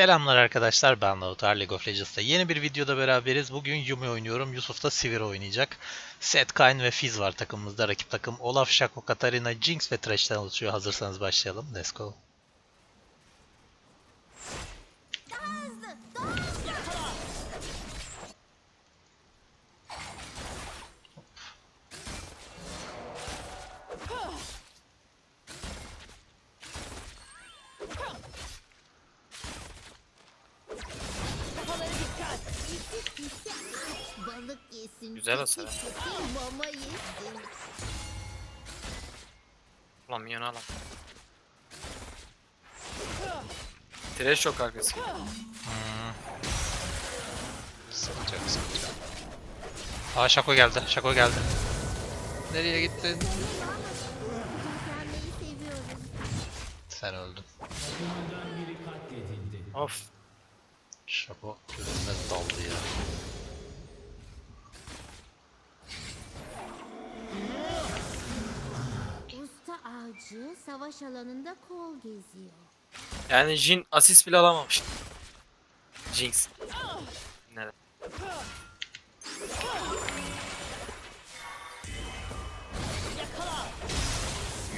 Selamlar arkadaşlar ben Lautar League of Legends'ta yeni bir videoda beraberiz. Bugün Yumi oynuyorum. Yusuf da Sivir oynayacak. Seth Kayn ve Fizz var takımımızda. Rakip takım Olaf, Shaco, Katarina, Jinx ve Thresh'ten oluşuyor. Hazırsanız başlayalım. Let's go. Güzel hasar ha. Mama yesin. Ulan minyonu alam. Trash çok arkası. Yok, sıkıntı yok. Aa Shaco geldi. Shaco geldi. Nereye gittin? Yükselmeyi seviyorum. Sen öldün. Of. Shaco görünmez daldı ya. Avcı savaş alanında kol geziyor. Yani Jin asist bile alamamış. Jinx. Neden?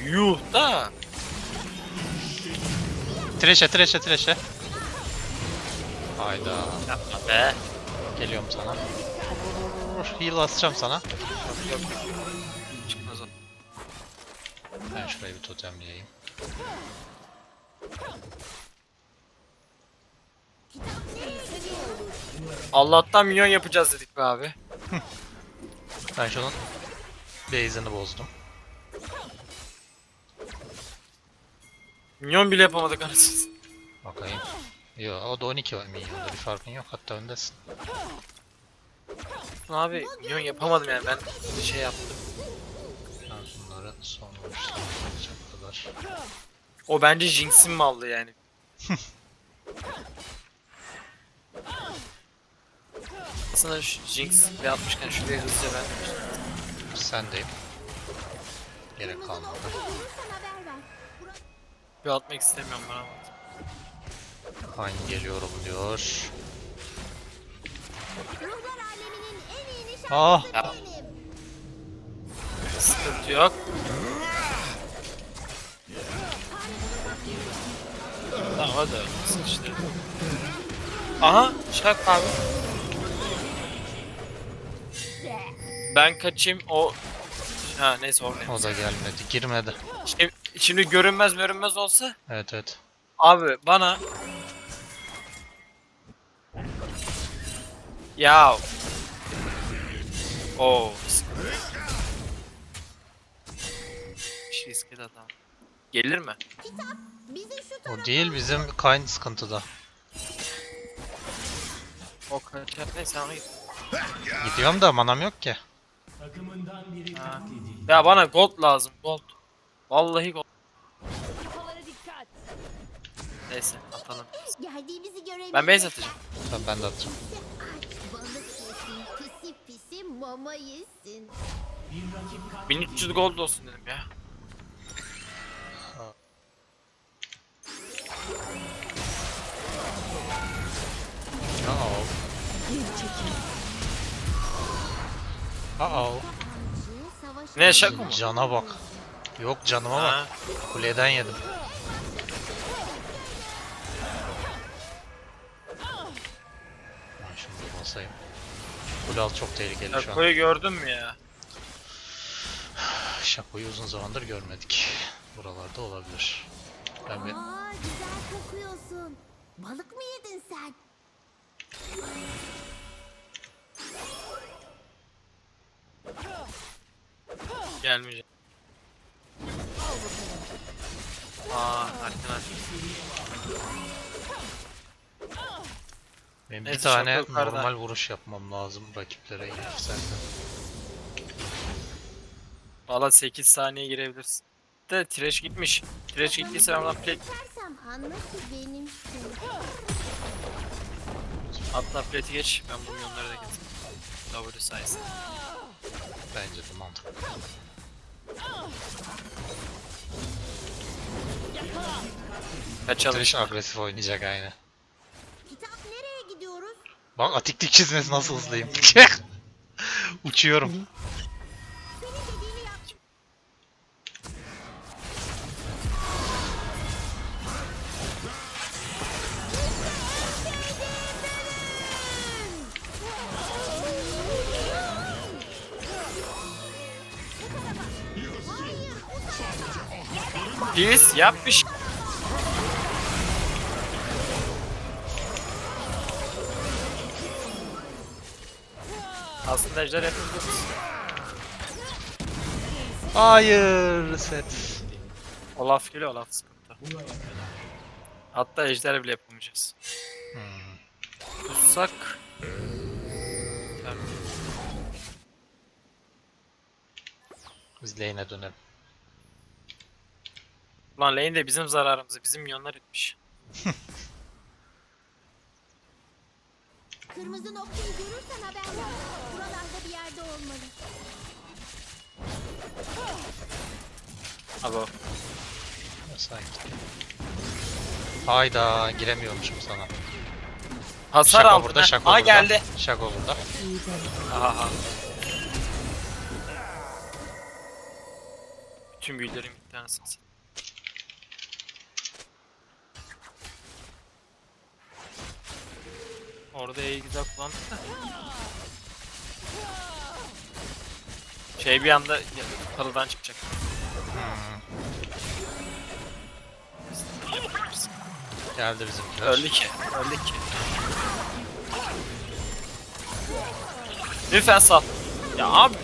Yuh da. Thresh'e, Thresh'e, Thresh'e. Hayda. Yapma be. Geliyorum sana. Heal asacağım sana. Yok yok. Ben şurayı bir totemleyeyim. Allah'tan minyon yapacağız dedik be abi. Ben şunun base'ini bozdum. Minyon bile yapamadık anasını. Bakayım. Yo o da 12 var milyonda bir farkın yok hatta öndesin. Abi minyon yapamadım yani ben şey yaptım. Ben bunları son vuruşlarına yapacak kadar. O bence Jinx'in mallı yani. Aslında şu Jinx ve atmışken şuraya hızlıca ben Sendeyim. Gerek kalmadı. Bir atmak istemiyorum bana. Aynı geliyorum diyor. Ruhlar aleminin en iyi Ah! benim. Sıkıntı yok. Tamam hadi işte. Aha şak abi. Ben kaçayım o... Ha neyse oraya. O da gelmedi. Girmedi. Şimdi, şimdi görünmez görünmez olsa Evet evet. Abi bana Ya Oo iskelet adam Gelir mi? O değil bizim Kayn sıkıntıda. O kaçar neyse git Gidiyorum da manam yok ki. Ha. Ya bana gold lazım gold Vallahi gold Neyse atalım geldiğimizi görelim. Ben base atacağım Ben, ben de atacağım. Aç balık yesin. Pisi pisi mama yesin. 1300 gold olsun dedim ya Savaş Ne şaka mı? Cana bak. Yok canıma bak. Kuleden yedim. Ben şunu basayım. Kule alt çok tehlikeli şu an. Şakoyu gördün mü ya? Şakoyu uzun zamandır görmedik. Buralarda olabilir. Ben bir... Aa güzel kokuyorsun. Balık mı yedin sen? Gelmeyecek. Aa, harika. Benim bir Neyse, tane yukarıda. normal vuruş yapmam lazım rakiplere gelirse. Valla 8 saniye girebilirsin. De trash gitmiş. Trash gittiyse ben oradan plate Yersem anla ki benimsin. atla plate'i geç. Ben bu milyonları da getireyim. W sayesinde. Bence de mantıklı. Kaçalım. Oturuşun agresif oynayacak aynı. Kitap nereye gidiyoruz? Bak atiklik çizmesi nasıl hızlıyım. Uçuyorum. Pis yap bir şey. Aslında ejder yapabiliriz. Hayır set. Olaf geliyor Olaf sıkıntı. Hatta ejder bile yapamayacağız. Hmm. Tutsak... Biz lane'e dönelim. Ulan lane de bizim zararımızı, bizim milyonlar etmiş. Kırmızı noktayı görürsen haber ver. Buralarda bir yerde olmalı. Abo. Sanki. Hayda giremiyormuşum sana. Hasar Şaka aldı. burada, ha. şaka Aa burada. geldi. Şaka burada. Aha. Bütün büyülerim bir tanesini Orada iyi güzel kullandık da. Şey bir anda kalıdan çıkacak. Geldi bizimkiler. Öldük ki. Öldük ki. Lütfen sal. Ya abi.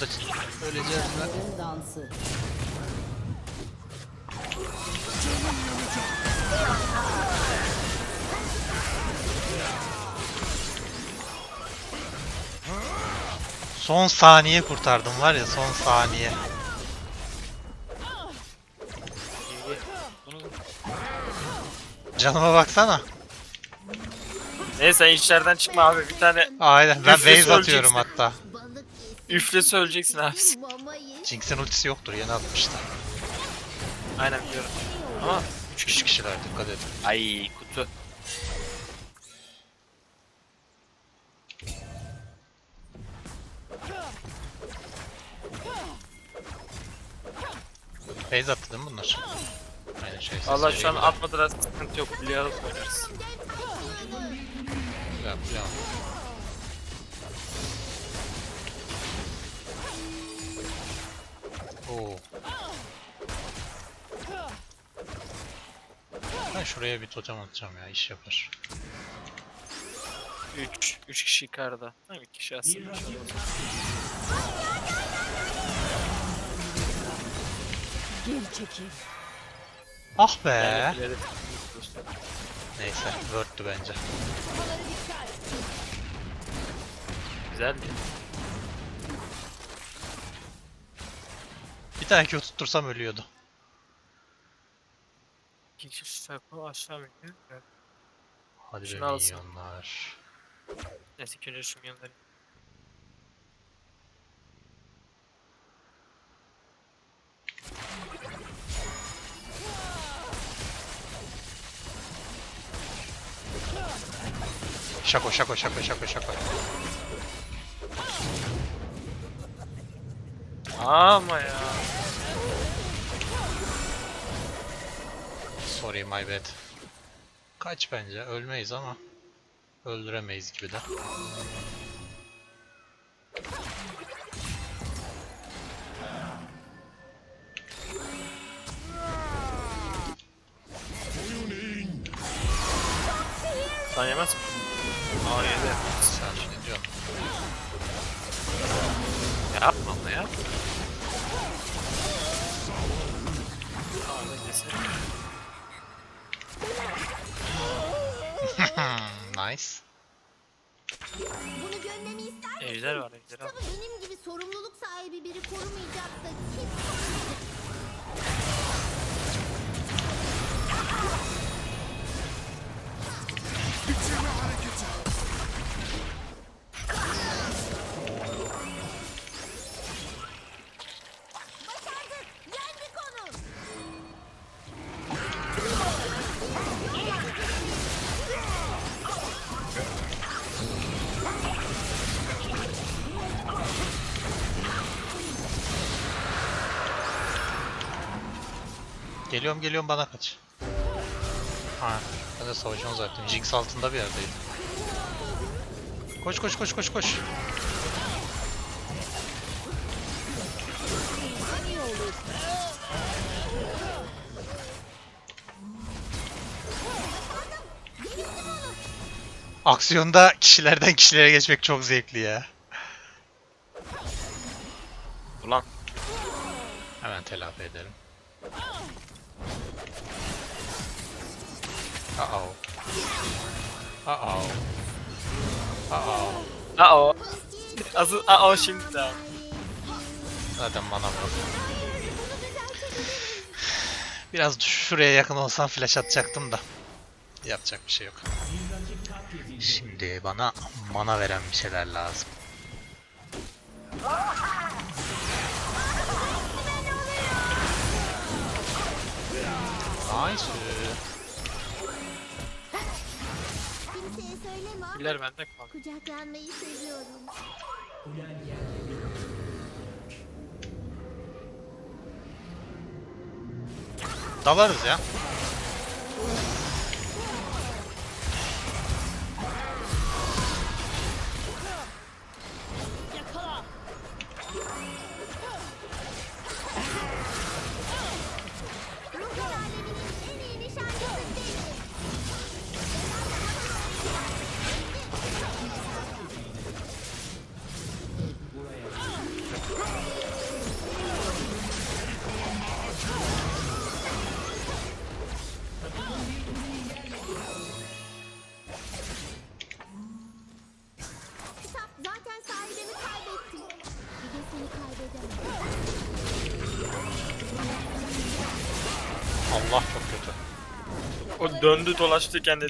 Burada öleceğiz lan. dansı. Son saniye kurtardım var ya son saniye. Canıma baksana. Neyse içeriden çıkma abi. Bir tane Aynen ben base atıyorum hatta. Üflesi öleceksin abi. Jinx'in ultisi yoktur yeni atmışlar. Aynen biliyorum. Ama 3 kişi kişiler dikkat edin. ay kutu. Base attı değil mi bunlar? Aynen şey. Sesi şu an atmadılar sıkıntı yok. Biliyor oynarız. Güzel, güzel. Şuraya bir totem atacağım ya iş yapar. 3 3 kişi yukarıda. Tamam 2 kişi aslında. Geri çekil. Ah be. Yani ileri- Neyse, word'tü bence. Güzeldi. Bir tane Q tuttursam ölüyordu. 2 kişi saklı aşağı mı? Evet. Hadi Şunu be alsın. milyonlar. Neyse önce şu milyonları. Şako şako şako şako şako. Ama ya. Sorry my bad. Kaç bence ölmeyiz ama öldüremeyiz gibi de. Sen yemez mi? Aa yedi. Sen ne diyorsun? Yapma ama ya. Aa, ne desin? nice. Bunu görmemi ister misin? Ejder var ejder al. Tabii benim gibi sorumluluk sahibi biri korumayacak da kim koruyacak? Geliyorum geliyorum bana kaç. Ha, ben de savaşıyorum zaten. Jinx altında bir yerdeyim. Koş koş koş koş koş. Aksiyonda kişilerden kişilere geçmek çok zevkli ya. Ulan. Hemen telafi ederim. Uh-oh. Uh-oh. Uh-oh. Azı aa o şimdi de. Zaten bana vurdu. Biraz şuraya yakın olsam flash atacaktım da. Yapacak bir şey yok. Şimdi bana mana veren bir şeyler lazım. Nice. Birileri bende kaldı. kucaklanmayı seviyorum. Dalarız ya. Allah çok kötü. O döndü dolaştı kendi.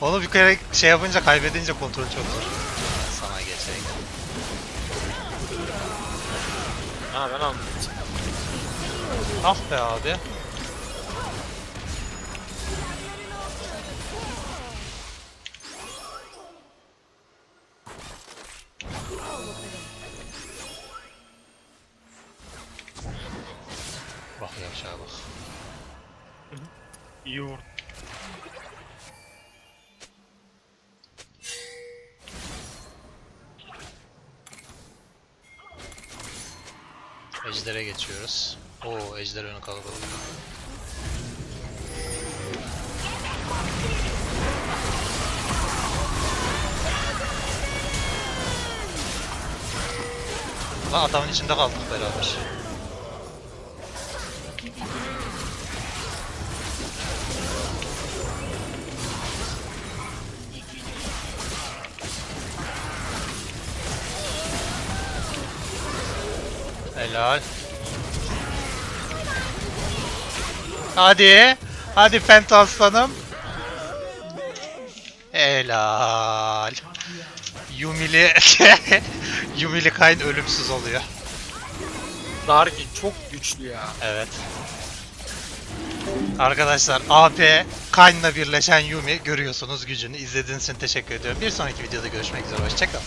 Onu bir kere şey yapınca kaybedince kontrol çok zor. Sana geçeyim. Ha ben aldım. Ah be abi. Bak yavşağa bak. İyi. Ejder'e geçiyoruz. Oo Ejder önü kalabalık. Lan adamın içinde kaldık beraber. Helal. Hadi. Hadi Penta aslanım. Helal. Yumili Yumili Kayn ölümsüz oluyor. Darkin çok güçlü ya. Evet. Arkadaşlar AP Kayn'la birleşen Yumi görüyorsunuz gücünü. İzlediğiniz için teşekkür ediyorum. Bir sonraki videoda görüşmek üzere. Hoşçakalın.